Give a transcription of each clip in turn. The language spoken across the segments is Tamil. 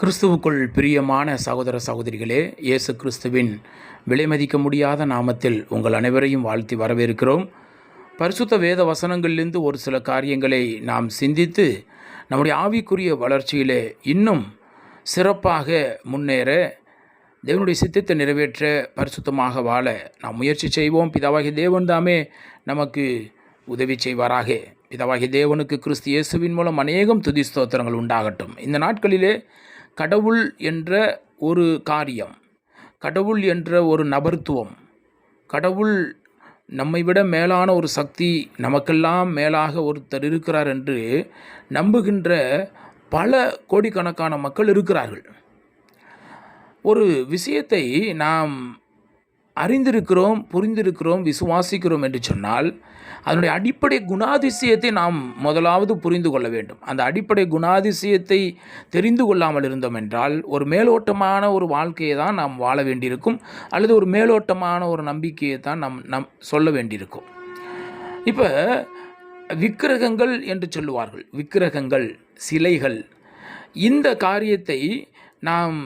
கிறிஸ்துவுக்குள் பிரியமான சகோதர சகோதரிகளே இயேசு கிறிஸ்துவின் விலைமதிக்க முடியாத நாமத்தில் உங்கள் அனைவரையும் வாழ்த்தி வரவேற்கிறோம். பரிசுத்த வேத வசனங்களிலிருந்து ஒரு சில காரியங்களை நாம் சிந்தித்து நம்முடைய ஆவிக்குரிய வளர்ச்சியிலே இன்னும் சிறப்பாக முன்னேற தேவனுடைய சித்தத்தை நிறைவேற்ற பரிசுத்தமாக வாழ நாம் முயற்சி செய்வோம். பிதாவாகிய தேவன் தாமே நமக்கு உதவி செய்வாராக. பிதாவாகிய தேவனுக்கு கிறிஸ்து இயேசுவின் மூலம் அநேகம் துதி ஸ்தோத்திரங்கள் உண்டாகட்டும். இந்த நாட்களிலே கடவுள் என்ற ஒரு காரியம் கடவுள் என்ற ஒரு நபர்த்துவம் கடவுள் நம்மை விட மேலான ஒரு சக்தி நமக்கெல்லாம் மேலாக ஒருத்தர் இருக்கிறார் என்று நம்புகின்ற பல கோடிக்கணக்கான மக்கள் இருக்கிறார்கள். ஒரு விஷயத்தை நாம் அறிந்திருக்கிறோம் புரிந்திருக்கிறோம் விசுவாசிக்கிறோம் என்று சொன்னால் அதனுடைய அடிப்படை குணாதிசயத்தை நாம் முதலாவது புரிந்து கொள்ள வேண்டும். அந்த அடிப்படை குணாதிசயத்தை தெரிந்து கொள்ளாமல் இருந்தோம் என்றால் ஒரு மேலோட்டமான ஒரு வாழ்க்கையை தான் நாம் வாழ வேண்டியிருக்கும் அல்லது ஒரு மேலோட்டமான ஒரு நம்பிக்கையை தான் நம் நம் சொல்ல வேண்டியிருக்கும். இப்போ விக்கிரகங்கள் என்று சொல்லுவார்கள். விக்கிரகங்கள் சிலைகள் இந்த காரியத்தை நாம்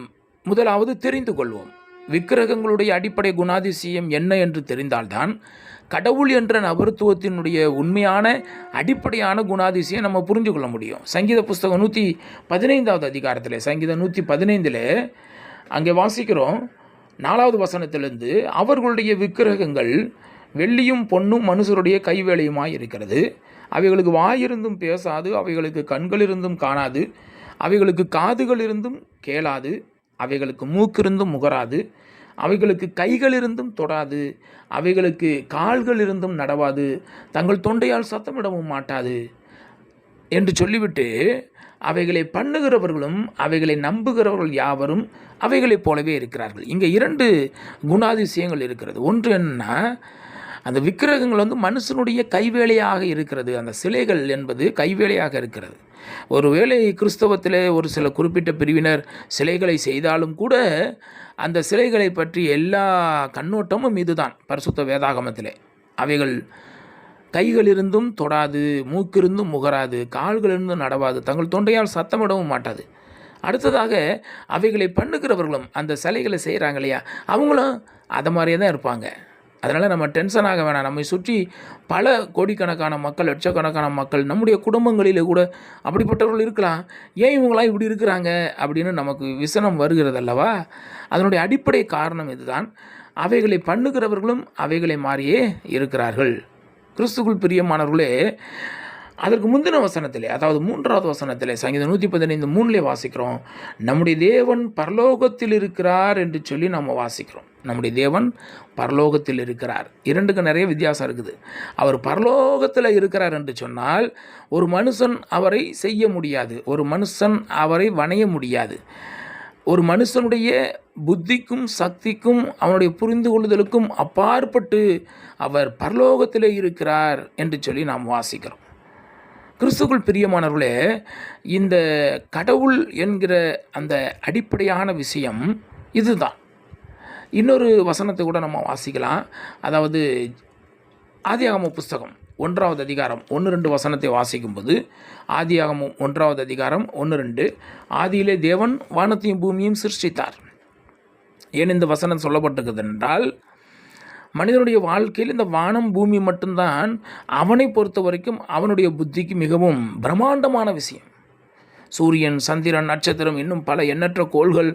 முதலாவது தெரிந்து கொள்வோம். விக்கிரகங்களுடைய அடிப்படை குணாதிசயம் என்ன என்று தெரிந்தால்தான் கடவுள் என்ற நபருத்துவத்தினுடைய உண்மையான அடிப்படையான குணாதிசயம் நம்ம புரிஞ்சு கொள்ள முடியும். சங்கீத புஸ்தகம் நூற்றி பதினைந்தாவது அதிகாரத்தில் சங்கீதம் நூற்றி பதினைந்தில் அங்கே வாசிக்கிறோம். நாலாவது வசனத்திலிருந்து அவர்களுடைய விக்கிரகங்கள் வெள்ளியும் பொன்னும் மனுஷருடைய கைவேலையுமாய் இருக்கிறது. அவைகளுக்கு வாயிருந்தும் பேசாது அவைகளுக்கு கண்களிருந்தும் காணாது அவைகளுக்கு காதுகள் இருந்தும் கேளாது அவைகளுக்கு மூக்கிருந்தும் முகராது அவைகளுக்கு கைகளிருந்தும் தொடாது அவைகளுக்கு கால்கள் இருந்தும் நடவாது தங்கள் தொண்டையால் சத்தமிடவும் மாட்டாது என்று சொல்லிவிட்டு அவைகளை பண்ணுகிறவர்களும் அவைகளை நம்புகிறவர்கள் யாவரும் அவைகளைப் போலவே இருக்கிறார்கள். இங்கே இரண்டு குணாதிசயங்கள் இருக்கிறது. ஒன்று என்னன்னா அந்த விக்கிரகங்கள் வந்து மனுஷனுடைய கைவேலையாக இருக்கிறது. அந்த சிலைகள் என்பது கைவேலையாக இருக்கிறது. ஒருவேளை கிறிஸ்தவத்தில் ஒரு சில குறிப்பிட்ட பிரிவினர் சிலைகளை செய்தாலும் கூட அந்த சிலைகளை பற்றி எல்லா கண்ணோட்டமும் இதுதான் பரிசுத்த வேதாகமத்திலே. அவைகள் கைகளிருந்தும் தொடாது மூக்கிருந்தும் முகராது கால்களிருந்தும் நடவாது தங்கள் தொண்டையால் சத்தமிடவும் மாட்டாது. அடுத்ததாக அவைகளை பண்ணுகிறவர்களும் அந்த சிலைகளை செய்கிறாங்க இல்லையா? அவங்களும் அதை மாதிரியே தான் இருப்பாங்க. அதனால் நம்ம டென்ஷன் ஆக வேணாம். நம்மை சுற்றி பல கோடிக்கணக்கான மக்கள் லட்சக்கணக்கான மக்கள் நம்முடைய குடும்பங்களில் கூட அப்படிப்பட்டவர்கள் இருக்கலாம். ஏன் இவங்களாம் இப்படி இருக்கிறாங்க? அப்படின்னு நமக்கு விசனம் வருகிறது அல்லவா அதனுடைய அடிப்படை காரணம் இதுதான். அவைகளை பண்ணுகிறவர்களும் அவைகளை மாறியே இருக்கிறார்கள். கிறிஸ்துக்குள் பிரியமானவர்களே அதற்கு முந்தின வசனத்திலே அதாவது மூன்றாவது வசனத்திலே சங்கீதம் நூற்றி பதினைந்து மூணுலே வாசிக்கிறோம். நம்முடைய தேவன் பரலோகத்தில் இருக்கிறார் என்று சொல்லி நம்ம வாசிக்கிறோம். நம்முடைய தேவன் பரலோகத்தில் இருக்கிறார் இரண்டுக்கு நிறைய வித்தியாசம் இருக்குது. அவர் பரலோகத்தில் இருக்கிறார் என்று சொன்னால் ஒரு மனுஷன் அவரை செய்ய முடியாது. ஒரு மனுஷன் அவரை வணைய முடியாது. ஒரு மனுஷனுடைய புத்திக்கும் சக்திக்கும் அவனுடைய புரிந்து கொள்ளுதலுக்கும் அப்பாற்பட்டு அவர் பரலோகத்தில் இருக்கிறார் என்று சொல்லி நாம் வாசிக்கிறோம். கிறிஸ்துக்குள் பிரியமானவர்களே இந்த கடவுள் என்கிற அந்த அடிப்படையான விஷயம் இதுதான். இன்னொரு வசனத்தை கூட நம்ம வாசிக்கலாம். அதாவது ஆதியாகம புஸ்தகம் ஒன்றாவது அதிகாரம் ஒன்று ரெண்டு வசனத்தை வாசிக்கும்போது ஆதியாகமும் ஒன்றாவது அதிகாரம் ஒன்று ரெண்டு ஆதியிலே தேவன் வானத்தையும் பூமியும் சிருஷ்டித்தார். ஏன் இந்த வசனம் சொல்லப்பட்டிருக்குது என்றால் மனிதனுடைய வாழ்க்கையில் இந்த வானம் பூமி மட்டும்தான் அவனை பொறுத்த வரைக்கும் அவனுடைய புத்திக்கு மிகவும் பிரம்மாண்டமான விஷயம். சூரியன் சந்திரன் நட்சத்திரம் இன்னும் பல எண்ணற்ற கோள்கள்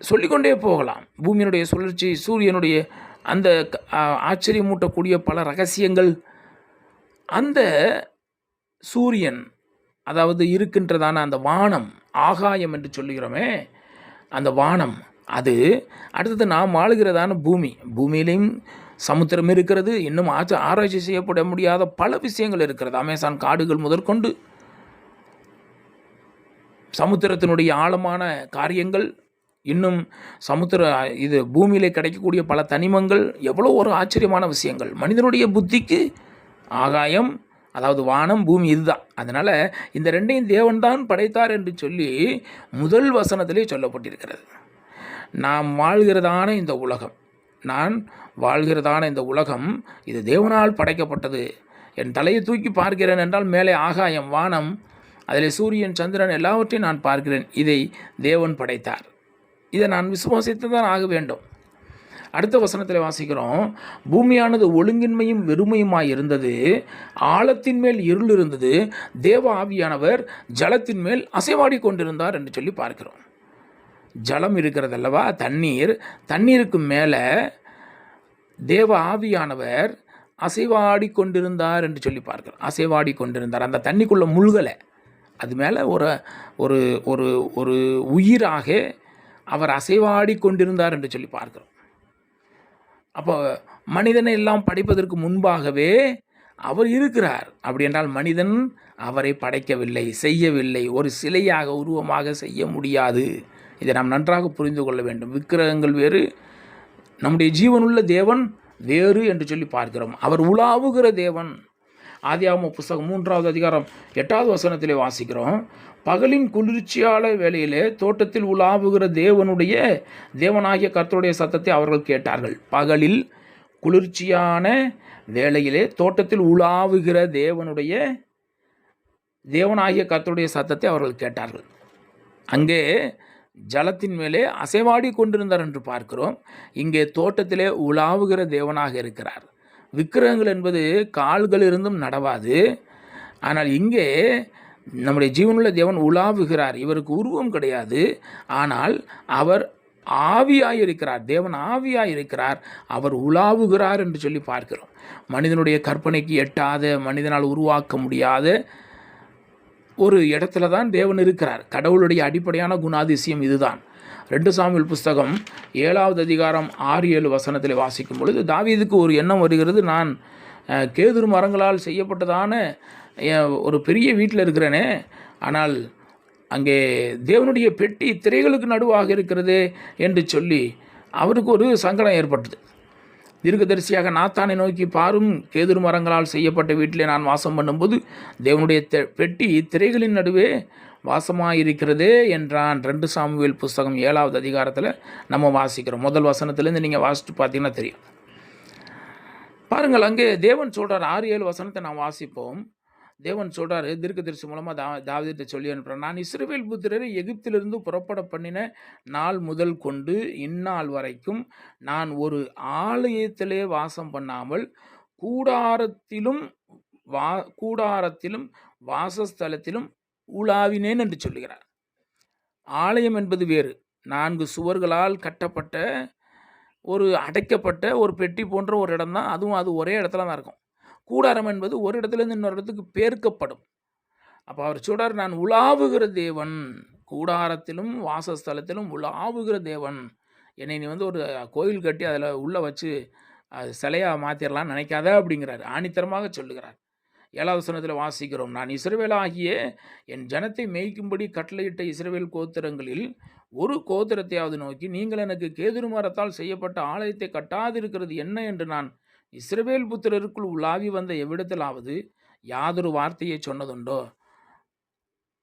சொல்லிக்கொண்டே போகலாம். பூமியினுடைய சுழற்சி சூரியனுடைய அந்த ஆச்சரியமூட்டக்கூடிய பல ரகசியங்கள் அந்த சூரியன் அதாவது இருக்கின்றதான அந்த வானம் ஆகாயம் என்று சொல்லுகிறோமே அந்த வானம் அது அடுத்தது நாம் ஆளுகிறதான பூமி. பூமியிலையும் சமுத்திரம் இருக்கிறது. இன்னும் ஆச்ச ஆராய்ச்சி செய்யப்பட முடியாத பல விஷயங்கள் இருக்கிறது. அமேசான் காடுகள் முதற்கொண்டு சமுத்திரத்தினுடைய ஆழமான காரியங்கள் இன்னும் சமுத்திர இது பூமியில் கிடைக்கக்கூடிய பல தனிமங்கள் எவ்வளோ ஒரு ஆச்சரியமான விஷயங்கள். மனிதனுடைய புத்திக்கு ஆகாயம் அதாவது வானம் பூமி இதுதான். அதனால் இந்த ரெண்டையும் தேவன்தான் படைத்தார் என்று சொல்லி முதல் வசனத்திலே சொல்லப்பட்டிருக்கிறது. நாம் வாழ்கிறதான இந்த உலகம். நான் வாழ்கிறதான இந்த உலகம் இது தேவனால் படைக்கப்பட்டது. என் தலையை தூக்கி பார்க்கிறேன் என்றால் மேலே ஆகாயம் வானம் அதில் சூரியன் சந்திரன் எல்லாவற்றையும் நான் பார்க்கிறேன். இதை தேவன் படைத்தார். இதை நான் விசுவாசித்து தான் ஆக வேண்டும். அடுத்த வசனத்தில் வாசிக்கிறோம் பூமியானது ஒழுங்கின்மையும் வெறுமையுமாய் இருந்தது ஆழத்தின் மேல் இருள் இருந்தது தேவ ஆவியானவர் ஜலத்தின் மேல் அசைவாடி கொண்டிருந்தார் என்று சொல்லி பார்க்கிறோம். ஜலம் இருக்கிறது அல்லவா தண்ணீர். தண்ணீருக்கு மேலே தேவ ஆவியானவர் அசைவாடி கொண்டிருந்தார் என்று சொல்லி பார்க்கிறோம். அசைவாடி கொண்டிருந்தார். அந்த தண்ணிக்குள்ளே முழுகலை. அது மேலே ஒரு ஒரு ஒரு ஒரு உயிராக அவர் அசைவாடி கொண்டிருந்தார் என்று சொல்லி பார்க்கிறோம். அப்போ மனிதனை எல்லாம் படைப்பதற்கு முன்பாகவே அவர் இருக்கிறார். அப்படி என்றால் மனிதன் அவரை படைக்கவில்லை செய்யவில்லை. ஒரு சிலையாக உருவமாக செய்ய முடியாது. இதை நாம் நன்றாக புரிந்து கொள்ள வேண்டும். விக்கிரகங்கள் வேறு நம்முடைய ஜீவனுள்ள தேவன் வேறு என்று சொல்லி பார்க்கிறோம். அவர் உலாவுகிற தேவன். ஆதியாம புஸ்தகம் மூன்றாவது அதிகாரம் எட்டாவது வசனத்திலே வாசிக்கிறோம். பகலின் குளிர்ச்சியான வேலையிலே தோட்டத்தில் உலாவுகிற தேவனுடைய தேவனாகிய கர்த்தருடைய சத்தத்தை அவர்கள் கேட்டார்கள். பகலில் குளிர்ச்சியான வேளையிலே தோட்டத்தில் உலாவுகிற தேவனுடைய தேவனாகிய கர்த்தருடைய சத்தத்தை அவர்கள் கேட்டார்கள். அங்கே ஜலத்தின் மேலே அசைவாடி கொண்டிருந்தார் என்று பார்க்கிறோம். இங்கே தோட்டத்திலே உலாவுகிற தேவனாக இருக்கிறார். விக்கிரகங்கள் என்பது கால்கள் இருந்தும் நடவாது. ஆனால் இங்கே நம்முடைய ஜீவனுள்ள தேவன் உலாவுகிறார். இவருக்கு உருவம் கிடையாது. ஆனால் அவர் ஆவியாய் இருக்கிறார் தேவன் ஆவியாய் இருக்கிறார் அவர் உலாவுகிறார் என்று சொல்லி பார்க்கிறோம். மனிதனுடைய கற்பனைக்கு எட்டாத மனிதனால் உருவாக்க முடியாத ஒரு இடத்துல தான் தேவன் இருக்கிறார். கடவுளுடைய அடிப்படையான குணாதிசயம் இதுதான். ரெண்டு சாமியல் புஸ்தகம் ஏழாவது அதிகாரம் ஆறு ஏழு வசனத்தில் வாசிக்கும் பொழுது தாவீதுக்கு ஒரு எண்ணம் வருகிறது. நான் கேதுரு மரங்களால் செய்யப்பட்டதான ஒரு பெரிய வீட்டில் இருக்கிறேனே ஆனால் அங்கே தேவனுடைய பெட்டி திரைகளுக்கு நடுவாக இருக்கிறது என்று சொல்லி அவருக்கு ஒரு சங்கடம் ஏற்பட்டது. தீர்க்கதரிசியாக நாத்தானை நோக்கி பாரும் கேதுரு மரங்களால் செய்யப்பட்ட வீட்டிலே நான் வாசம் பண்ணும்போது தேவனுடைய தெ- பெட்டி திரைகளின் நடுவே வாசமாயிருக்கிறதே என்றான். ரெண்டு சாமுவேல் புஸ்தகம் ஏழாவது அதிகாரத்தில் நம்ம வாசிக்கிறோம். முதல் வசனத்துலேருந்து நீங்கள் வாசித்து பார்த்தீங்கன்னா தெரியும். பாருங்கள் அங்கே தேவன் சொல்கிறார் ஆறு ஏழு வசனத்தை நான் வாசிப்போம். தேவன் சொல்கிறாரு தீர்க்கதரிசி மூலமாக தா தாவீதை சொல்லி அனுப்புகிறேன் நான் இஸ்ரேல் புத்திரரை எகிப்திலிருந்து புறப்பட பண்ணின நாள் முதல் கொண்டு இந்நாள் வரைக்கும் நான் ஒரு ஆலயத்திலே வாசம் பண்ணாமல் கூடாரத்திலும் வா கூடாரத்திலும் வாசஸ்தலத்திலும் உலாவினேன் என்று சொல்லுகிறார். ஆலயம் என்பது வேறு. நான்கு சுவர்களால் கட்டப்பட்ட ஒரு அடைக்கப்பட்ட ஒரு பெட்டி போன்ற ஒரு இடம் தான் அதுவும் அது ஒரே இடத்துல தான் இருக்கும். கூடாரம் என்பது ஒரு இடத்துலேருந்து இன்னொரு இடத்துக்கு பேர்க்கப்படும். அப்போ அவர் சொல்கிறார் நான் உலாவுகிற தேவன் கூடாரத்திலும் வாசஸ்தலத்திலும் உலாவுகிற தேவன். என்னை நீ வந்து ஒரு கோயில் கட்டி அதில் உள்ளே வச்சு அது சிலையாக மாற்றிடலாம்னு நினைக்காத அப்படிங்கிறார். ஆணித்தரமாக சொல்லுகிறார். ஏழாவது சனத்தில் வாசிக்கிறோம் நான் இஸ்ரவேலாகிய என் ஜனத்தை மேய்க்கும்படி கட்டளையிட்ட இஸ்ரவேல் கோத்திரங்களில் ஒரு கோத்திரத்தையாவது நோக்கி நீங்கள் எனக்கு கேதுரு மரத்தால் செய்யப்பட்ட ஆலயத்தை கட்டாதிருக்கிறது என்ன? என்று நான் இஸ்ரவேல் புத்திரருக்குள் உலாவி வந்த எவ்விடத்திலாவது யாதொரு வார்த்தையை சொன்னதுண்டோ?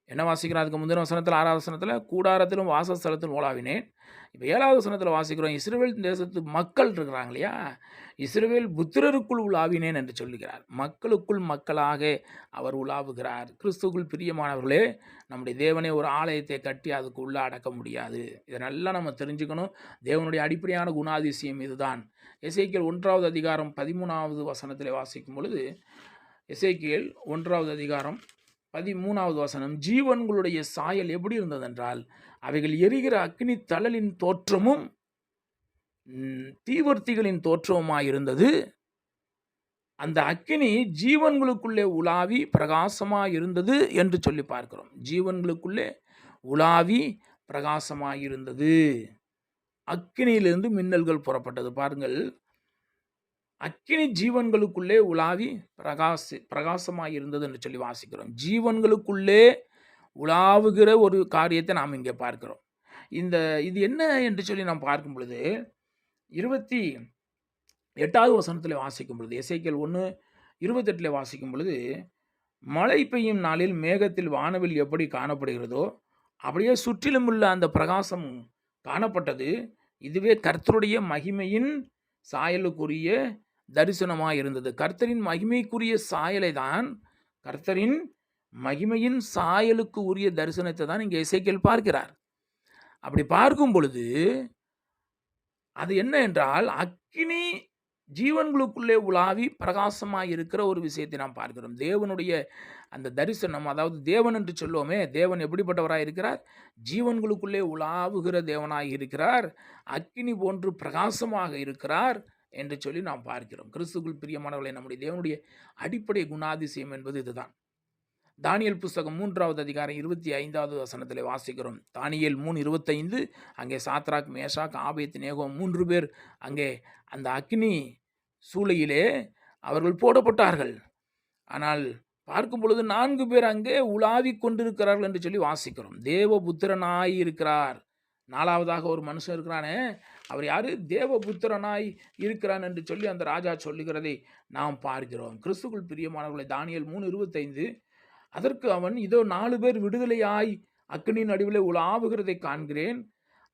என்ன வாசிக்கிறோம்? அதுக்கு முந்தின வசனத்தில் ஆறாவது வசனத்தில் கூடாரத்திலும் வாசஸ்தலத்திலும் உலாவினேன் இப்போ ஏழாவது வசனத்தில் வாசிக்கிறோம் இஸ்ரேல் தேசத்து மக்கள் இருக்கிறாங்க இல்லையா? இஸ்ரவேல் புத்திரருக்குள் உலாவினேன் என்று சொல்லுகிறார். மக்களுக்குள் மக்களாக அவர் உலாவுகிறார். கிறிஸ்துக்குள் பிரியமானவர்களே நம்முடைய தேவனே ஒரு ஆலயத்தை கட்டி அதுக்கு உள்ளே அடக்க முடியாது. இதை நல்லா நம்ம தெரிஞ்சுக்கணும். தேவனுடைய அடிப்படையான குணாதிசயம் இதுதான். இசைக்கியல் ஒன்றாவது அதிகாரம் பதிமூணாவது வசனத்தில் வாசிக்கும் பொழுது இசைக்கியல் ஒன்றாவது அதிகாரம் பதிமூணாவது வசனம் ஜீவன்களுடைய சாயல் எப்படி இருந்ததென்றால் அவைகள் எரிகிற அக்னி தழலின் தோற்றமும் தீவர்த்திகளின் தோற்றமுமாயிருந்தது அந்த அக்கினி ஜீவன்களுக்குள்ளே உலாவி பிரகாசமாக இருந்தது என்று சொல்லி பார்க்கிறோம். ஜீவன்களுக்குள்ளே உலாவி பிரகாசமாக இருந்தது. அக்கினியிலிருந்து மின்னல்கள் புறப்பட்டது. பாருங்கள் அக்கினி ஜீவன்களுக்குள்ளே உலாவி பிரகாசி பிரகாசமாக இருந்தது என்று சொல்லி வாசிக்கிறோம். ஜீவன்களுக்குள்ளே உலாவுகிற ஒரு காரியத்தை நாம் இங்கே பார்க்கிறோம். இந்த இது என்ன என்று சொல்லி நாம் பார்க்கும் பொழுது இருபத்தி எட்டாவது வசனத்தில் வாசிக்கும் பொழுது இசைக்கல் ஒன்று இருபத்தெட்டில் வாசிக்கும் பொழுது மழை பெய்யும் நாளில் மேகத்தில் வானவில் எப்படி காணப்படுகிறதோ அப்படியே சுற்றிலும் உள்ள அந்த பிரகாசம் காணப்பட்டது. இதுவே கர்த்தருடைய மகிமையின் சாயலுக்குரிய தரிசனமாக இருந்தது. கர்த்தரின் மகிமைக்குரிய சாயலை தான் கர்த்தரின் மகிமையின் சாயலுக்கு உரிய தரிசனத்தை தான் இங்கே இசைக்கேல் பார்க்கிறார். அப்படி பார்க்கும் பொழுது அது என்ன என்றால் அக்கினி ஜீவன்களுக்குள்ளே உலாவி பிரகாசமாக இருக்கிற ஒரு விஷயத்தை நாம் பார்க்கிறோம். தேவனுடைய அந்த தரிசனம் அதாவது தேவன் என்று சொல்லுவோமே தேவன் எப்படிப்பட்டவராக இருக்கிறார்? ஜீவன்களுக்குள்ளே உலாவுகிற தேவனாக இருக்கிறார். அக்கினி போன்று பிரகாசமாக இருக்கிறார். என்று சொல்லி நாம் பார்க்கிறோம். கிறிஸ்துக்குள் பிரியமானவர்களை நம்முடைய தேவனுடைய அடிப்படை குணாதிசயம் என்பது இதுதான். தானியல் புஸ்தகம் மூன்றாவது அதிகாரம் இருபத்தி ஐந்தாவது வசனத்தில் வாசிக்கிறோம். தானியல் மூணு இருபத்தைந்து அங்கே சாத்ராக் மேஷாக் ஆபேத் நேகோ மூன்று பேர் அங்கே அந்த அக்னி சூளையிலே அவர்கள் போடப்பட்டார்கள். ஆனால் பார்க்கும் பொழுது நான்கு பேர் அங்கே உலாவிக் கொண்டிருக்கிறார்கள் என்று சொல்லி வாசிக்கிறோம். தேவ இருக்கிறார் நாலாவதாக ஒரு மனுஷன் இருக்கிறானே அவர் யாரு? தேவபுத்திரனாய் இருக்கிறான் என்று சொல்லி அந்த ராஜா சொல்லுகிறதை நாம் பார்க்கிறோம். கிறிஸ்துக்குள் பிரியமானவர்களை தானியல் மூணு இருபத்தைந்து அதற்கு அவன் இதோ நாலு பேர் விடுதலையாய் அக்னியின் நடுவில் உலாவுகிறதை காண்கிறேன்.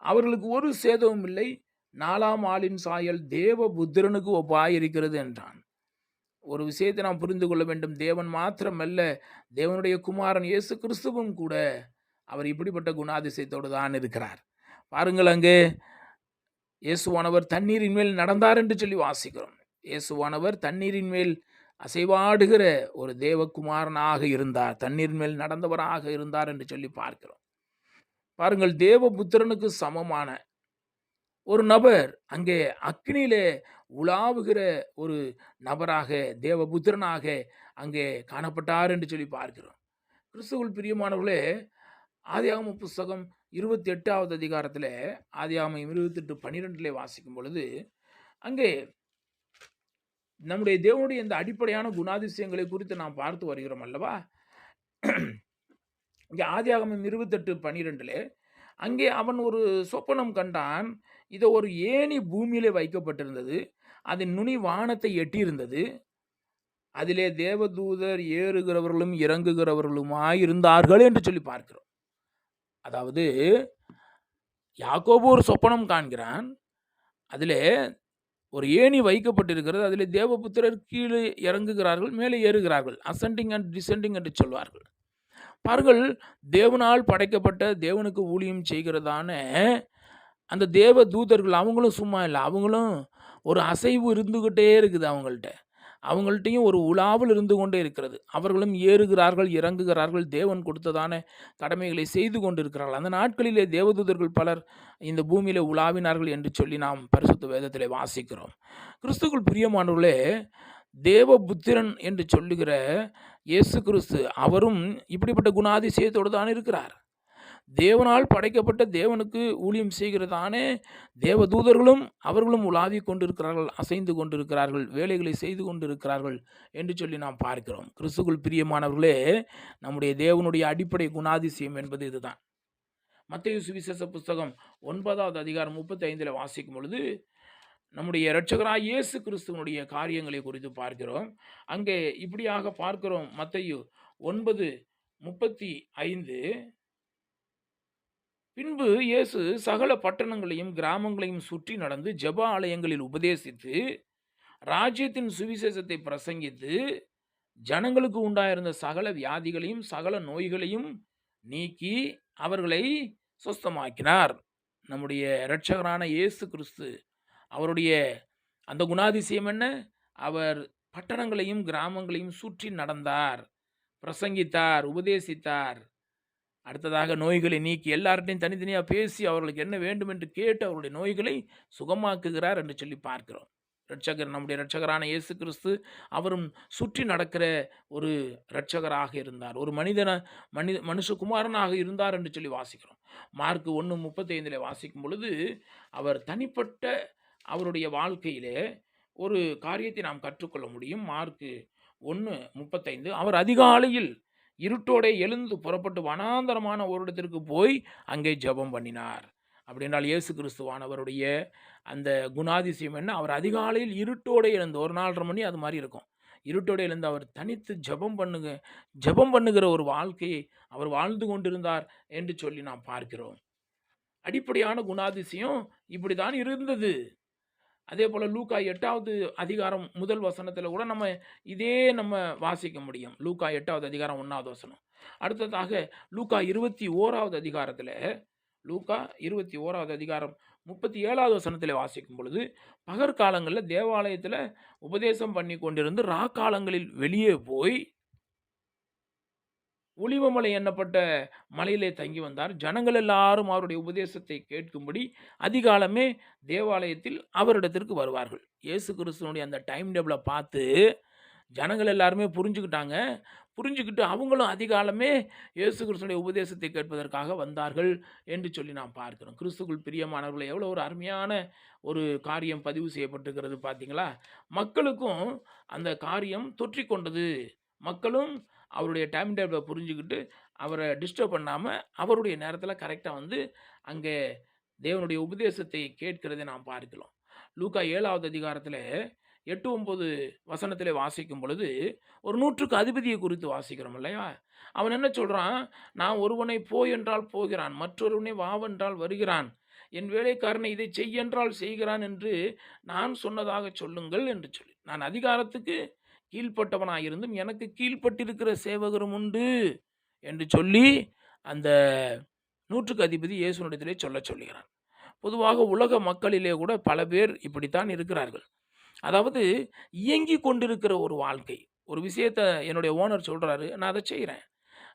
அவர்களுக்கு ஒரு சேதமும் இல்லை. நாலாம் ஆளின் சாயல் தேவ புத்திரனுக்கு ஒப்பாய் இருக்கிறது என்றான். ஒரு விஷயத்தை நாம் புரிந்து கொள்ள வேண்டும். தேவன் மாத்திரமல்ல தேவனுடைய குமாரன் இயேசு கிறிஸ்துவும் கூட அவர் இப்படிப்பட்ட குணாதிசயத்தோடு தான் இருக்கிறார். பாருங்கள் அங்கே இயேசுவானவர் தண்ணீரின் மேல் நடந்தார் என்று சொல்லி வாசிக்கிறோம். இயேசுவானவர் தண்ணீரின் மேல் அசைவாடுகிற ஒரு தேவகுமாரனாக இருந்தார். தண்ணீர் மேல் நடந்தவராக இருந்தார் என்று சொல்லி பார்க்கிறோம். பாருங்கள் தேவபுத்திரனுக்கு சமமான ஒரு நபர் அங்கே அக்னியிலே உலாவுகிற ஒரு நபராக தேவபுத்திரனாக அங்கே காணப்பட்டார் என்று சொல்லி பார்க்கிறோம். கிறிஸ்துவல் பிரியமானவர்களே ஆதியாகம புஸ்தகம் இருபத்தி எட்டாவது அதிகாரத்தில் ஆதியாமம் இருபத்தெட்டு பன்னிரெண்டிலே வாசிக்கும் பொழுது அங்கே நம்முடைய தேவனுடைய இந்த அடிப்படையான குணாதிசயங்களை குறித்து நாம் பார்த்து வருகிறோம் அல்லவா? இங்கே ஆதியாகமம் இருபத்தெட்டு பன்னிரெண்டில் அங்கே அவன் ஒரு சொப்பனம் கண்டான். இதை ஒரு ஏணி பூமியிலே வைக்கப்பட்டிருந்தது. அதன் நுனி வானத்தை எட்டியிருந்தது. அதிலே தேவதூதர் ஏறுகிறவர்களும் இறங்குகிறவர்களுமாய் இருந்தார்கள் என்று சொல்லி பார்க்கிறோம். அதாவது யாக்கோபு ஒரு சொப்பனம் காண்கிறான். அதிலே ஒரு ஏணி வைக்கப்பட்டிருக்கிறது. அதில் தேவபுத்திரர் கீழே இறங்குகிறார்கள் மேலே ஏறுகிறார்கள். அசெண்டிங் அண்ட் டிசெண்டிங் என்று சொல்வார்கள். பாருங்கள் தேவனால் படைக்கப்பட்ட தேவனுக்கு ஊழியம் செய்கிறதான அந்த தேவ தூதர்கள் அவங்களும் சும்மா இல்லை. அவங்களும் ஒரு அசைவு இருந்துக்கிட்டே இருக்குது அவங்கள்ட்ட. அவங்கள்ட்டையும் ஒரு உலாவில் இருந்து கொண்டே இருக்கிறது. அவர்களும் ஏறுகிறார்கள் இறங்குகிறார்கள் தேவன் கொடுத்ததான கடமைகளை செய்து கொண்டிருக்கிறார்கள். அந்த நாட்களிலே தேவதூதர்கள் பலர் இந்த பூமியில் உலாவினார்கள் என்று சொல்லி நாம் பரிசுத்த வேதத்தில் வாசிக்கிறோம். கிறிஸ்துக்குள் பிரியமானவர்களே தேவபுத்திரன் என்று சொல்லுகிற இயேசு கிறிஸ்து அவரும் இப்படிப்பட்ட குணாதிசயத்தோடு தான் இருக்கிறார். தேவனால் படைக்கப்பட்ட தேவனுக்கு ஊழியம் செய்கிறதானே? தேவதூதர்களும் அவர்களும் உலாவி கொண்டிருக்கிறார்கள் அசைந்து கொண்டிருக்கிறார்கள் வேலைகளை செய்து கொண்டிருக்கிறார்கள் என்று சொல்லி நாம் பார்க்கிறோம். கிறிஸ்துக்குள் பிரியமானவர்களே நம்முடைய தேவனுடைய அடிப்படை குணாதிசயம் என்பது இதுதான். மத்திய சுவிசேஷ புஸ்தகம் ஒன்பதாவது அதிகாரம் முப்பத்தி ஐந்தில் வாசிக்கும் பொழுது நம்முடைய இரட்சகராய் இயேசு கிறிஸ்துவனுடைய காரியங்களை குறித்து பார்க்கிறோம். அங்கே இப்படியாக பார்க்கிறோம் மத்தையு ஒன்பது முப்பத்தி ஐந்து. பின்பு இயேசு சகல பட்டணங்களையும் கிராமங்களையும் சுற்றி நடந்து ஜப ஆலயங்களில் உபதேசித்து ராஜ்யத்தின் சுவிசேஷத்தை பிரசங்கித்து ஜனங்களுக்கு உண்டாயிருந்த சகல வியாதிகளையும் சகல நோய்களையும் நீக்கி அவர்களை சொஸ்தமாக்கினார். நம்முடைய இரட்சகரான இயேசு கிறிஸ்து. அவருடைய அந்த குணாதிசயம் என்ன? அவர் பட்டணங்களையும் கிராமங்களையும் சுற்றி நடந்தார் பிரசங்கித்தார் உபதேசித்தார். அடுத்ததாக நோய்களை நீக்கி எல்லார்ட்டையும் தனித்தனியாக பேசி அவர்களுக்கு என்ன வேண்டும் என்று கேட்டு அவருடைய நோய்களை சுகமாக்குகிறார் என்று சொல்லி பார்க்கிறோம். ரட்சகர் நம்முடைய ரட்சகரான இயேசு கிறிஸ்து அவரும் சுற்றி நடக்கிற ஒரு ரட்சகராக இருந்தார். ஒரு மனிதன மனித மனுஷகுமாரனாக இருந்தார் என்று சொல்லி வாசிக்கிறோம். மார்க் ஒன்று முப்பத்தைந்தில் வாசிக்கும் பொழுது அவர் தனிப்பட்ட அவருடைய வாழ்க்கையிலே ஒரு காரியத்தை நாம் கற்றுக்கொள்ள முடியும். மார்க்கு ஒன்று முப்பத்தைந்து அவர் அதிகாலையில் இருட்டோடே எழுந்து புறப்பட்டு வனாந்தரமான ஒரு இடத்திற்கு போய் அங்கே ஜெபம் பண்ணினார். அப்படின்றால் இயேசு கிறிஸ்துவானவருடைய அந்த குணாதிசயம் என்ன? அவர் அதிகாலையில் இருட்டோடே எழுந்து ஒரு நாலரை மணி அது மாதிரி இருக்கும். இருட்டோடே எழுந்து அவர் தனித்து ஜெபம் பண்ணுங்க ஜெபம் பண்ணுகிற ஒரு வாழ்க்கையை அவர் வாழ்ந்து கொண்டிருந்தார் என்று சொல்லி நாம் பார்க்கிறோம். அடிப்படையான குணாதிசயம் இப்படி தான் இருந்தது. அதே போல் லூக்கா எட்டாவது அதிகாரம் முதல் வசனத்தில் கூட நம்ம இதே நம்ம வாசிக்க முடியும். லூக்கா எட்டாவது அதிகாரம் ஒன்றாவது வசனம். அடுத்ததாக லூக்கா இருபத்தி ஓராவது அதிகாரத்தில் லூக்கா இருபத்தி ஓராவது அதிகாரம் முப்பத்தி ஏழாவது வசனத்தில் வாசிக்கும் பொழுது பகற்காலங்களில் தேவாலயத்தில் உபதேசம் பண்ணி கொண்டிருந்து ராக்காலங்களில் வெளியே போய் ஒளிவமலை எண்ணப்பட்ட மலையிலே தங்கி வந்தார். ஜனங்கள் எல்லாரும் அவருடைய உபதேசத்தை கேட்கும்படி அதிகாலமே தேவாலயத்தில் அவரிடத்திற்கு வருவார்கள். இயேசு கிறிஸ்துவனுடைய அந்த டைம் டேபிளை பார்த்து ஜனங்கள் எல்லாருமே புரிஞ்சுக்கிட்டாங்க. புரிஞ்சுக்கிட்டு அவங்களும் அதிகாலமே இயேசு கிறிஸ்துடைய உபதேசத்தை கேட்பதற்காக வந்தார்கள் என்று சொல்லி நாம் பார்க்கிறோம். கிறிஸ்துக்குள் பிரியமானவர்களை எவ்வளோ ஒரு அருமையான ஒரு காரியம் பதிவு செய்யப்பட்டிருக்கிறது பார்த்தீங்களா? மக்களுக்கும் அந்த காரியம் தொற்றிக்கொண்டது. மக்களும் அவருடைய டைம் டேபிளை புரிஞ்சுக்கிட்டு அவரை டிஸ்டர்ப் பண்ணாமல் அவருடைய நேரத்தில் கரெக்டாக வந்து அங்கே தேவனுடைய உபதேசத்தை கேட்கிறதை நாம் பார்க்கலாம் லூக்கா ஏழாவது அதிகாரத்தில் எட்டு ஒம்பது வசனத்தில் வாசிக்கும் பொழுது ஒரு நூற்றுக்கு அதிபதியை குறித்து வாசிக்கிறோம் இல்லையா? அவன் என்ன சொல்கிறான் நான் ஒருவனை போ என்றால் போகிறான் மற்றொருவனை வாவென்றால் வருகிறான். என் வேலைக்காரனை இதை செய்யென்றால் செய்கிறான் என்று நான் சொன்னதாக சொல்லுங்கள் என்று சொல்லி. நான் அதிகாரத்துக்கு கீழ்ப்பட்டவனாயிருந்தும் எனக்கு கீழ்ப்பட்டிருக்கிற சேவகரும் உண்டு என்று சொல்லி அந்த நூற்றுக்கு அதிபதி இயேசுனிடத்திலே சொல்ல சொல்லுகிறான் பொதுவாக உலக மக்களிலே கூட பல பேர் இப்படித்தான் இருக்கிறார்கள். அதாவது இயங்கி கொண்டிருக்கிற ஒரு வாழ்க்கை ஒரு விஷயத்தை என்னுடைய ஓனர் சொல்கிறாரு நான் அதை செய்கிறேன்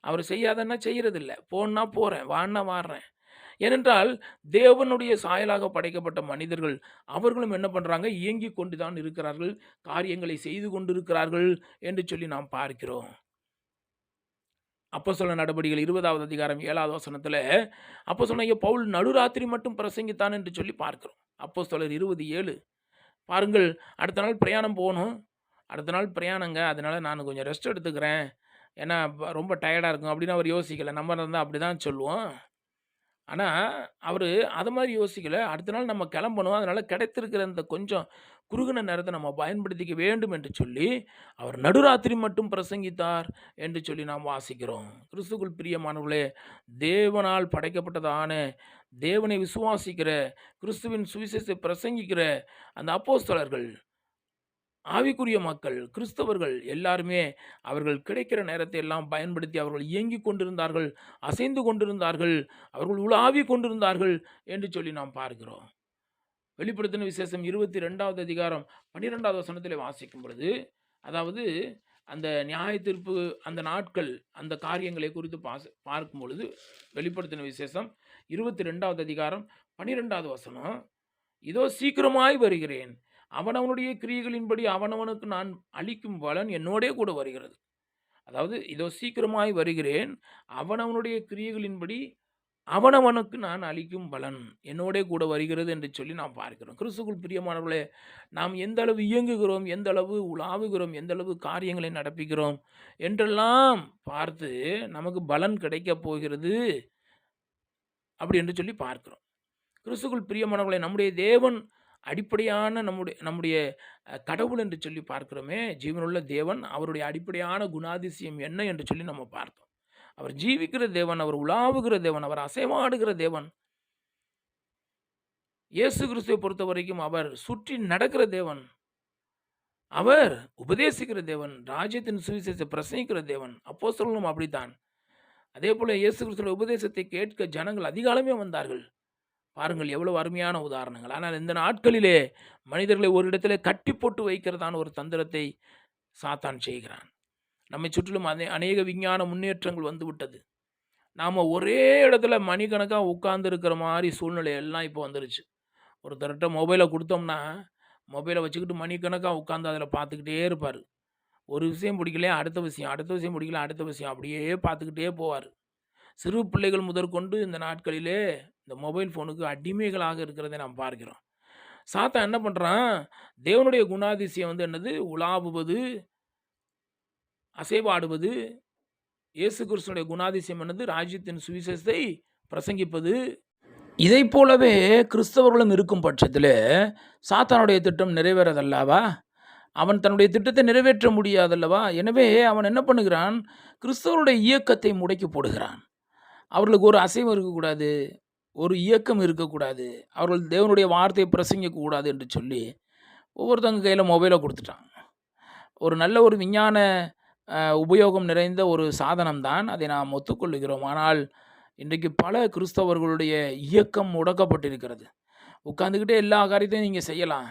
அவர் செய்யாதன்னா செய்கிறதில்ல போன்னா போகிறேன் வான்னா வாடுறேன் ஏனென்றால் தேவனுடைய சாயலாக படைக்கப்பட்ட மனிதர்கள் அவர்களும் என்ன பண்ணுறாங்க இயங்கி கொண்டு தான் இருக்கிறார்கள் காரியங்களை செய்து கொண்டிருக்கிறார்கள் என்று சொல்லி நாம் பார்க்கிறோம். அப்போ சொல்ல நடவடிக்கைகள் இருபதாவது அதிகாரம் ஏழாவது வசனத்தில் அப்போ சொன்ன பவுல் நடுராத்திரி மட்டும் பிரசங்கித்தான் என்று சொல்லி பார்க்கிறோம். அப்போ சொல்ல இருபது ஏழு. பாருங்கள் அடுத்த நாள் பிரயாணம் போகணும். அடுத்த நாள் பிரயாணங்க அதனால் நான் கொஞ்சம் ரெஸ்ட் எடுத்துக்கிறேன். ஏன்னா ரொம்ப டயர்டாக இருக்கும் அப்படின்னு அவர் யோசிக்கலை. நம்ம இருந்தால் அப்படி தான் சொல்லுவோம். ஆனால் அவர் அது மாதிரி யோசிக்கலை. அடுத்த நாள் நம்ம கிளம்பணும். அதனால் கிடைத்திருக்கிற அந்த கொஞ்சம் குறுகின நேரத்தை நம்ம பயன்படுத்திக்க வேண்டும் என்று சொல்லி அவர் நடுராத்திரி மட்டும் பிரசங்கித்தார் என்று சொல்லி நாம் வாசிக்கிறோம். கிறிஸ்துக்குள் பிரியமானவர்களே தேவனால் படைக்கப்பட்டதான தேவனை விசுவாசிக்கிற கிறிஸ்துவின் சுவிசேஷத்தை பிரசங்கிக்கிற அந்த அப்போஸ்தலர்கள் ஆவிக்குரிய மக்கள் கிறிஸ்தவர்கள் எல்லாருமே அவர்கள் கிடைக்கிற நேரத்தை எல்லாம் பயன்படுத்தி அவர்கள் இயங்கிக் கொண்டிருந்தார்கள் அசைந்து கொண்டிருந்தார்கள் அவர்கள் உலாவி கொண்டிருந்தார்கள் என்று சொல்லி நாம் பார்க்கிறோம். வெளிப்படுத்தின விசேஷம் இருபத்தி ரெண்டாவது அதிகாரம் பன்னிரெண்டாவது வசனத்தில் வாசிக்கும் பொழுது அதாவது அந்த நியாய தீர்ப்பு அந்த நாட்கள் அந்த காரியங்களை குறித்து பாச பார்க்கும் பொழுது வெளிப்படுத்தின விசேஷம் இருபத்தி ரெண்டாவது அதிகாரம் பன்னிரெண்டாவது வசனம் இதோ சீக்கிரமாய் வருகிறேன் அவனவனுடைய கிரியைகளின்படி அவனவனுக்கு நான் அளிக்கும் பலன் என்னோடே கூட வருகிறது. அதாவது இதோ சீக்கிரமாய் வருகிறேன். அவனவனுடைய கிரியைகளின்படி அவனவனுக்கு நான் அளிக்கும் பலன் என்னோடே கூட வருகிறது என்று சொல்லி நாம் பார்க்கிறோம். கிறிஸ்துக்குள் பிரியமானவர்களே நாம் எந்த அளவு இயங்குகிறோம் எந்த அளவு உலாவுகிறோம் எந்த அளவு காரியங்களை நடப்பிக்கிறோம் என்றெல்லாம் பார்த்து நமக்கு பலன் கிடைக்கப் போகிறது அப்படி என்று சொல்லி பார்க்கிறோம். கிறிஸ்துக்குள் பிரியமானவர்களை நம்முடைய தேவன் அடிப்படையான நம்முடைய நம்முடைய கடவுள் என்று சொல்லி பார்க்கிறோமே ஜீவனுள்ள தேவன் அவருடைய அடிப்படையான குணாதிசயம் என்ன என்று சொல்லி நம்ம பார்த்தோம். அவர் ஜீவிக்கிற தேவன் அவர் உலாவுகிற தேவன் அவர் அசைவாடுகிற தேவன். இயேசு கிறிஸ்துவை பொறுத்த வரைக்கும் அவர் சுற்றி நடக்கிற தேவன். அவர் உபதேசிக்கிற தேவன் ராஜ்யத்தின் சுவிசேஷத்தை பிரசங்கிக்கிற தேவன் அப்போ சொல்லணும் அப்படித்தான். அதே போல் இயேசு கிறிஸ்துவோட உபதேசத்தை கேட்க ஜனங்கள் அதிகாலமே வந்தார்கள். பாருங்கள் எவ்வளோ அருமையான உதாரணங்கள். ஆனால் இந்த நாட்களிலே மனிதர்களை ஒரு இடத்துல கட்டி போட்டு வைக்கிறதான ஒரு தந்திரத்தை சாத்தான் செய்கிறான். நம்மை சுற்றிலும் அதே அநேக விஞ்ஞான முன்னேற்றங்கள் வந்து விட்டது. நாம் ஒரே இடத்துல மணிக்கணக்காக உட்கார்ந்து இருக்கிற மாதிரி சூழ்நிலை எல்லாம் இப்போ வந்துருச்சு. ஒருத்தர்கிட்ட மொபைலை கொடுத்தோம்னா மொபைலை வச்சுக்கிட்டு மணிக்கணக்காக உட்காந்து அதில் பார்த்துக்கிட்டே இருப்பார். ஒரு விஷயம் பிடிக்கலையா அடுத்த விஷயம் அடுத்த விஷயம் பிடிக்கல அடுத்த விஷயம் அப்படியே பார்த்துக்கிட்டே போவார். சிறு பிள்ளைகள் முதற்கொண்டு இந்த நாட்களிலே இந்த மொபைல் ஃபோனுக்கு அடிமைகளாக இருக்கிறதை நாம் பார்க்கிறோம். சாத்தா என்ன பண்ணுறான் தேவனுடைய குணாதிசயம் வந்து என்னது? உலாவுவது அசைவாடுவது இயேசு கிறிஸ்தனுடைய குணாதிசயம் என்னது? ராஜ்யத்தின் சுவிசேஷத்தை பிரசங்கிப்பது. இதை போலவே கிறிஸ்தவர்களும் இருக்கும் பட்சத்தில் சாத்தானுடைய திட்டம் நிறைவேறதல்லவா? அவன் தன்னுடைய திட்டத்தை நிறைவேற்ற முடியாதல்லவா? எனவே அவன் என்ன பண்ணுகிறான்? கிறிஸ்தவருடைய இயக்கத்தை முடக்கி போடுகிறான். அவர்களுக்கு ஒரு அசைவம் இருக்கக்கூடாது. ஒரு இயக்கம் இருக்கக்கூடாது. அவர்கள் தேவனுடைய வார்த்தையை பிரசங்கக்கூடாது என்று சொல்லி ஒவ்வொருத்தவங்க கையில் மொபைலை கொடுத்துட்டான் ஒரு நல்ல ஒரு விஞ்ஞான உபயோகம் நிறைந்த ஒரு சாதனம் தான் அதை நாம் ஒத்துக்கொள்ளுகிறோம். ஆனால் இன்றைக்கு பல கிறிஸ்தவர்களுடைய இயக்கம் முடக்கப்பட்டிருக்கிறது. உட்காந்துக்கிட்டே எல்லா காரியத்தையும் நீங்கள் செய்யலாம்.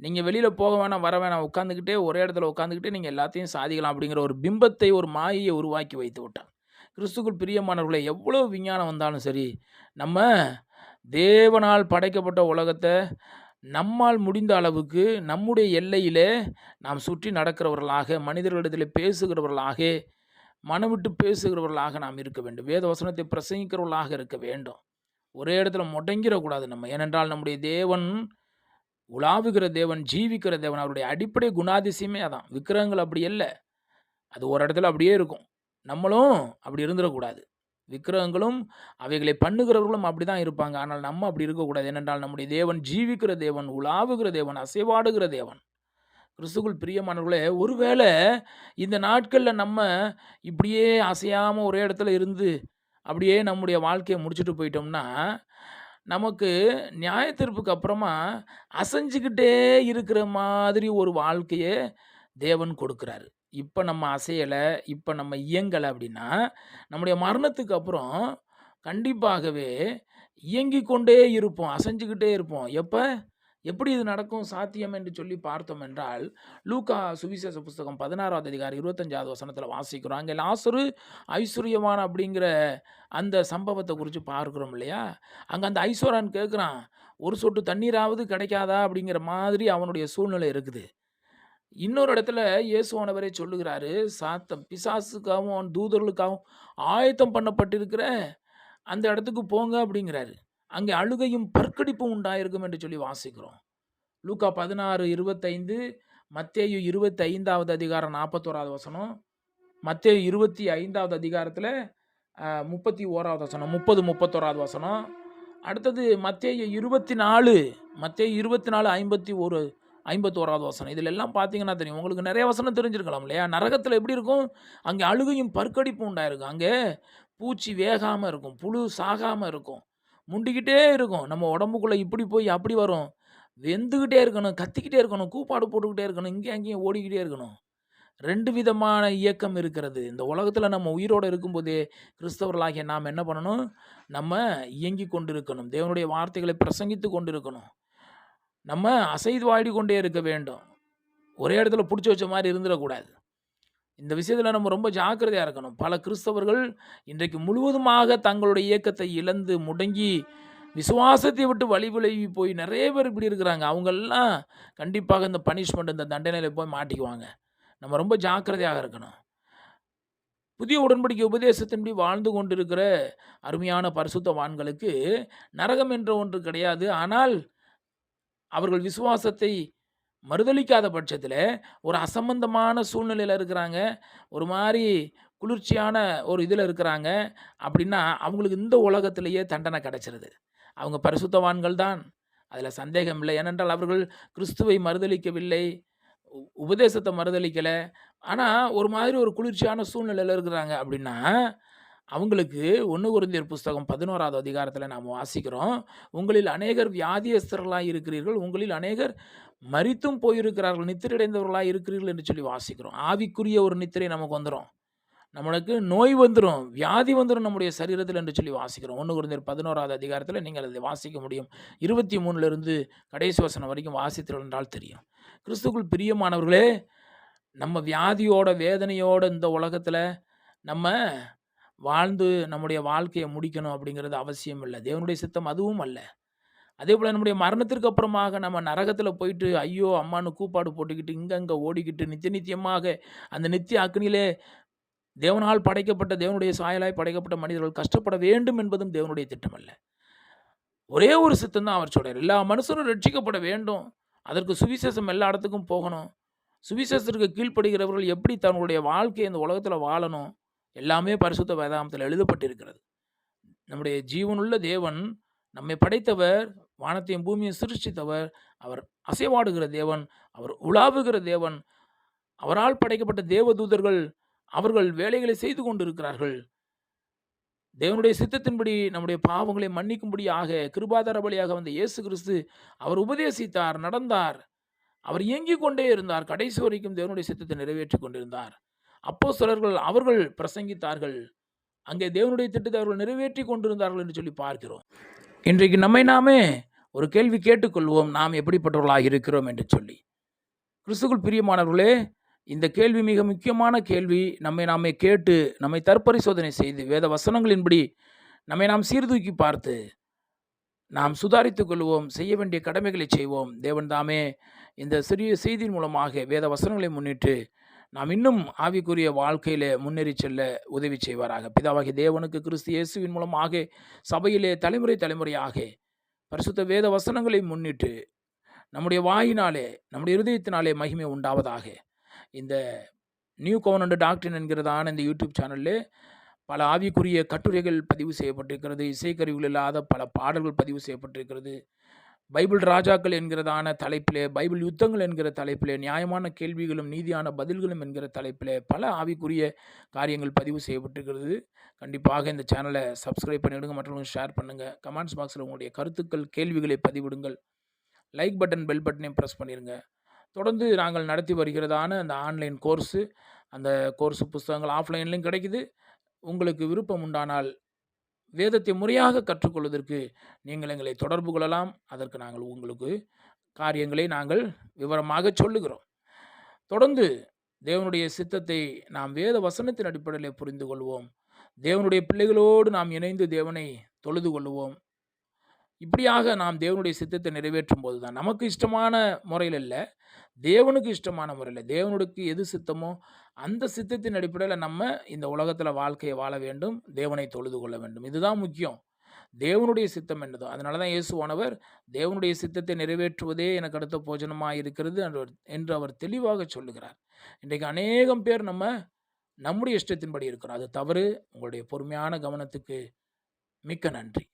நீங்கள் வெளியில் போக வேணாம் வர வேணாம். உட்காந்துக்கிட்டே ஒரே இடத்துல உட்காந்துக்கிட்டே நீங்கள் எல்லாத்தையும் சாதிக்கலாம் அப்படிங்கிற ஒரு பிம்பத்தை ஒரு மாயையை உருவாக்கி வைத்து விட்டான் கிறிஸ்துக்குள் பிரியமானவர்களை எவ்வளோ விஞ்ஞானம் வந்தாலும் சரி நம்ம தேவனால் படைக்கப்பட்ட உலகத்தை நம்மால் முடிந்த அளவுக்கு நம்முடைய எல்லையிலே நாம் சுற்றி நடக்கிறவர்களாக மனிதர்களிடத்தில் பேசுகிறவர்களாக மனம் விட்டு பேசுகிறவர்களாக நாம் இருக்க வேண்டும். வேத வசனத்தை பிரசங்கிக்கிறவர்களாக இருக்க வேண்டும். ஒரே இடத்துல முடங்கிடக்கூடாது நம்ம. ஏனென்றால் நம்முடைய தேவன் உலாவுகிற தேவன் ஜீவிக்கிற தேவன் அவருடைய அடிப்படை குணாதிசயமே அதான். விக்கிரகங்கள் அப்படி இல்லை அது ஒரு இடத்துல அப்படியே இருக்கும். நம்மளும் அப்படி இருந்துடக்கூடாது. விக்கிரகங்களும் அவைகளை பண்ணுகிறவர்களும் அப்படி தான் இருப்பாங்க. ஆனால் நம்ம அப்படி இருக்கக்கூடாது. ஏனென்றால் நம்முடைய தேவன் ஜீவிக்கிற தேவன் உலாவுகிற தேவன் அசைவாடுகிற தேவன். கிறிஸ்துக்குள் பிரியமானவர்களே ஒருவேளை இந்த நாட்களில் நம்ம இப்படியே அசையாமல் ஒரே இடத்துல இருந்து அப்படியே நம்முடைய வாழ்க்கையை முடிச்சுட்டு போயிட்டோம்னா நமக்கு நியாயத்தீர்ப்புக்கு அப்புறமா அசைஞ்சுக்கிட்டே இருக்கிற மாதிரி ஒரு வாழ்க்கையை தேவன் கொடுக்குறாரு. இப்போ நம்ம அசையலை இப்போ நம்ம இயங்கலை அப்படின்னா நம்முடைய மரணத்துக்கு அப்புறம் கண்டிப்பாகவே இயங்கி கொண்டே இருப்போம் அசைஞ்சுக்கிட்டே இருப்போம். எப்போ? எப்படி இது நடக்கும்? சாத்தியம் என்று சொல்லி பார்த்தோம் என்றால் லூக்கா சுவிசேஷ புஸ்தகம் பதினாறாவது அதிகாரம் இருபத்தஞ்சாவது வசனத்தில் வாசிக்கிறோம். அங்கே லாசரு ஐஸ்வர்யவான் அப்படிங்கிற அந்த சம்பவத்தை குறித்து பார்க்குறோம் இல்லையா? அங்கே அந்த ஐஸ்வரான் கேட்குறான் ஒரு சொட்டு தண்ணீராவது கிடைக்காதா? அப்படிங்கிற மாதிரி அவனுடைய சூழ்நிலை இருக்குது. இன்னொரு இடத்துல இயேசுவானவரே சொல்லுகிறாரு சாத்தம் பிசாசுக்காகவும் அவன் தூதர்களுக்காகவும் ஆயத்தம் பண்ணப்பட்டிருக்கிற அந்த இடத்துக்கு போங்க அப்படிங்கிறாரு. அங்கே அழுகையும் பற்கடிப்பும் உண்டாயிருக்கும் என்று சொல்லி வாசிக்கிறோம். லூக்கா பதினாறு இருபத்தைந்து மத்தேயு இருபத்தி ஐந்தாவது அதிகாரம் நாற்பத்தோராவது வசனம் மத்தேயு இருபத்தி ஐந்தாவது அதிகாரத்தில் முப்பத்தி ஓராவது வசனம் முப்பது முப்பத்தோராவது வசனம். அடுத்தது மத்தேயு இருபத்தி நாலு மத்தேயு இருபத்தி நாலு ஐம்பத்தி ஒரு ஐம்பத்தோராவது வசனம். இதில் எல்லாம் பார்த்தீங்கன்னா தெரியும். உங்களுக்கு நிறைய வசனம் தெரிஞ்சிருக்கலாம் இல்லையா? நரகத்தில் எப்படி இருக்கும்? அங்கே அழுகையும் பற்கடிப்பும் உண்டாயிருக்கும். அங்கே பூச்சி வேகாமல் இருக்கும். புழு சாகாமல் இருக்கும். முண்டிக்கிட்டே இருக்கும். நம்ம உடம்புக்குள்ளே இப்படி போய் அப்படி வரும். வெந்துக்கிட்டே இருக்கணும் கத்திக்கிட்டே இருக்கணும் கூப்பாடு போட்டுக்கிட்டே இருக்கணும் இங்கே அங்கேயும் ஓடிக்கிட்டே இருக்கணும். ரெண்டு விதமான இயக்கம் இருக்கிறது. இந்த உலகத்தில் நம்ம உயிரோடு இருக்கும்போதே கிறிஸ்தவர்களாகிய நாம் என்ன பண்ணணும்? நம்ம இயங்கி கொண்டு இருக்கணும் தேவனுடைய வார்த்தைகளை பிரசங்கித்து கொண்டு இருக்கணும் நம்ம அசைது வாடி கொண்டே இருக்க வேண்டும். ஒரே இடத்துல பிடிச்சி வச்ச மாதிரி இருந்துடக்கூடாது. இந்த விஷயத்தில் நம்ம ரொம்ப ஜாக்கிரதையாக இருக்கணும். பல கிறிஸ்தவர்கள் இன்றைக்கு முழுவதுமாக தங்களுடைய இயக்கத்தை இழந்து முடங்கி விசுவாசத்தை விட்டு வழி விளைவி போய் நிறைய பேர் இப்படி இருக்கிறாங்க. அவங்கெல்லாம் கண்டிப்பாக இந்த பனிஷ்மெண்ட் இந்த தண்டனையில் போய் மாட்டிக்குவாங்க. நம்ம ரொம்ப ஜாக்கிரதையாக இருக்கணும். புதிய உடன்படிக்கை உபதேசத்தின்படி வாழ்ந்து கொண்டிருக்கிற அருமையான பரிசுத்தவான்களுக்கு நரகம் என்ற ஒன்று கிடையாது. ஆனால் அவர்கள் விசுவாசத்தை மறுதளிக்காத பட்சத்தில் ஒரு அசம்பந்தமான சூழ்நிலையில் இருக்கிறாங்க. ஒரு மாதிரி குளிர்ச்சியான ஒரு இதில் இருக்கிறாங்க. அப்படின்னா அவங்களுக்கு இந்த உலகத்திலேயே தண்டனை கிடச்சிருது. அவங்க பரிசுத்தவான்கள் தான். அதில் சந்தேகம் இல்லை. ஏனென்றால் அவர்கள் கிறிஸ்துவை மறுதளிக்கவில்லை. உபதேசத்தை மறுதளிக்கலை. ஆனால் ஒரு மாதிரி ஒரு குளிர்ச்சியான சூழ்நிலையில் இருக்கிறாங்க அப்படின்னா அவங்களுக்கு ஒன்று குருந்தியர் புஸ்தகம் பதினோராவது அதிகாரத்தில் நாம் வாசிக்கிறோம். உங்களில் அநேகர் வியாதியஸ்தர்களாக இருக்கிறீர்கள். உங்களில் அநேகர் மரித்தும் போயிருக்கிறார்கள். நித்திரடைந்தவர்களாக இருக்கிறீர்கள் என்று சொல்லி வாசிக்கிறோம். ஆவிக்குரிய ஒரு நித்திரை நமக்கு வந்துடும் நம்மளுக்கு நோய் வந்துடும் வியாதி வந்துடும் நம்முடைய சரீரத்தில் என்று சொல்லி வாசிக்கிறோம். ஒன்று குருந்தியர் பதினோராவது அதிகாரத்தில் நீங்கள் அதை வாசிக்க முடியும். இருபத்தி மூணுலேருந்து கடைசி வசனம் வரைக்கும் வாசித்தீர்கள் என்றால் தெரியும். கிறிஸ்துக்குள் பிரியமானவர்களே நம்ம வியாதியோட வேதனையோட இந்த உலகத்தில் நம்ம வாழ்ந்து நம்முடைய வாழ்க்கையை முடிக்கணும் அப்படிங்கிறது அவசியம் இல்லை. தேவனுடைய சித்தம் அதுவும் அல்ல. அதே போல் நம்முடைய மரணத்திற்கு அப்புறமாக நம்ம நரகத்தில் போயிட்டு ஐயோ அம்மான்னு கூப்பாடு போட்டுக்கிட்டு இங்கங்கே ஓடிக்கிட்டு நித்திய நித்தியமாக அந்த நித்திய அக்னியிலே தேவனால் படைக்கப்பட்ட தேவனுடைய சாயலாய் படைக்கப்பட்ட மனிதர்கள் கஷ்டப்பட வேண்டும் என்பதும் தேவனுடைய திட்டம் அல்ல. ஒரே ஒரு சித்தம் தான் அவர் சொல்கிறார் எல்லா மனுஷனும் ரட்சிக்கப்பட வேண்டும். அதற்கு சுவிசேஷம் எல்லா இடத்துக்கும் போகணும். சுவிசேஷத்திற்கு கீழ்ப்படுகிறவர்கள் எப்படி தன்னுடைய வாழ்க்கையை இந்த உலகத்தில் வாழணும்? எல்லாமே பரிசுத்த வேதாந்தத்தில் எழுதப்பட்டிருக்கிறது. நம்முடைய ஜீவனுள்ள தேவன் நம்மை படைத்தவர் வானத்தையும் பூமியும் சிருஷ்டித்தவர் அவர் அசைவாடுகிற தேவன் அவர் உலாவுகிற தேவன் அவரால் படைக்கப்பட்ட தேவதூதர்கள் அவர்கள் வேலைகளை செய்து கொண்டிருக்கிறார்கள். தேவனுடைய சித்தத்தின்படி நம்முடைய பாவங்களை மன்னிக்கும்படியாக கிருபாதார பலியாக வந்த இயேசு கிறிஸ்து அவர் உபதேசித்தார் நடந்தார். அவர் இயங்கிக் கொண்டே இருந்தார். கடைசி வரைக்கும் தேவனுடைய சித்தத்தை நிறைவேற்றி கொண்டிருந்தார். அப்போ சிலர்கள் அவர்கள் பிரசங்கித்தார்கள். அங்கே தேவனுடைய திட்டத்தை அவர்கள் நிறைவேற்றி கொண்டிருந்தார்கள் என்று சொல்லி பார்க்கிறோம். இன்றைக்கு நம்மை நாமே ஒரு கேள்வி கேட்டுக்கொள்வோம். நாம் எப்படிப்பட்டவர்களாக இருக்கிறோம் என்று சொல்லி. கிறிஸ்துக்குள் பிரியமானவர்களே இந்த கேள்வி மிக முக்கியமான கேள்வி. நம்மை நாமே கேட்டு நம்மை தற்பரிசோதனை செய்து வேத வசனங்களின்படி நம்மை நாம் சீர்தூக்கி பார்த்து நாம் சுதாரித்துக் கொள்வோம் செய்ய வேண்டிய கடமைகளை செய்வோம். தேவன் தாமே இந்த சிறிய செய்தியின் மூலமாக வேத வசனங்களை முன்னிட்டு நாம் இன்னும் ஆவிக்குரிய வாழ்க்கையிலே முன்னேறி செல்ல உதவி செய்வாராக. பிதாவாகி தேவனுக்கு கிறிஸ்து இயேசுவின் மூலமாக சபையிலே தலைமுறை தலைமுறையாக பரிசுத்த வேத வசனங்களை முன்னிட்டு நம்முடைய வாயினாலே நம்முடைய இருதயத்தினாலே மகிமை உண்டாவதாக. இந்த நியூ கவர்னண்ட் டாக்டர் என்கிறதான இந்த யூடியூப் சேனலில் பல ஆவிக்குரிய கட்டுரைகள் பதிவு செய்யப்பட்டிருக்கிறது இசைக்கருவிகள் இல்லாத பல பாடல்கள் பதிவு செய்யப்பட்டிருக்கிறது. பைபிள் ராஜாக்கள் என்கிறதான தலைப்பிலே பைபிள் யுத்தங்கள் என்கிற தலைப்பிலே நியாயமான கேள்விகளும் நீதியான பதில்களும் என்கிற தலைப்பிலே பல ஆவிக்குரிய காரியங்கள் பதிவு செய்யப்பட்டிருக்கிறது. கண்டிப்பாக இந்த சேனலை சப்ஸ்கிரைப் பண்ணிவிடுங்க மற்றவங்களுக்கு ஷேர் பண்ணுங்கள் கமெண்ட்ஸ் பாக்ஸில் உங்களுடைய கருத்துக்கள் கேள்விகளை பதிவிடுங்கள். லைக் பட்டன் பெல் பட்டனையும் ப்ரெஸ் பண்ணிடுங்க தொடர்ந்து நாங்கள் நடத்தி வருகிறதான அந்த ஆன்லைன் கோர்ஸு அந்த கோர்ஸ் புஸ்தகங்கள் ஆஃப்லைன்லேயும் கிடைக்குது. உங்களுக்கு விருப்பம் உண்டானால் வேதத்தை முறையாக கற்றுக்கொள்வதற்கு நீங்கள் எங்களை தொடர்பு கொள்ளலாம். அதற்கு நாங்கள் உங்களுக்கு காரியங்களை நாங்கள் விவரமாக சொல்லுகிறோம். தொடர்ந்து தேவனுடைய சித்தத்தை நாம் வேத வசனத்தின் அடிப்படையில் புரிந்து கொள்வோம். தேவனுடைய பிள்ளைகளோடு நாம் இணைந்து தேவனை தொழுது கொள்வோம். இப்படியாக நாம் தேவனுடைய சித்தத்தை நிறைவேற்றும் போது தான் நமக்கு இஷ்டமான முறையில் இல்லை தேவனுக்கு இஷ்டமான முறையில் தேவனுக்கு எது சித்தமோ அந்த சித்தத்தின் அடிப்படையில் நம்ம இந்த உலகத்தில் வாழ்க்கையை வாழ வேண்டும் தேவனை தொழுது கொள்ள வேண்டும். இதுதான் முக்கியம். தேவனுடைய சித்தம் என்றதோ அதனால தான் இயேசுவானவர் தேவனுடைய சித்தத்தை நிறைவேற்றுவதே எனக்கு அடுத்த போஜனமாக இருக்கிறது என்று- என்று அவர் தெளிவாக சொல்லுகிறார். இன்றைக்கு அநேகம் பேர் நம்ம நம்முடைய இஷ்டத்தின்படி இருக்கிறோம். அது தவறு. உங்களுடைய பொறுமையான கவனத்துக்கு மிக்க நன்றி.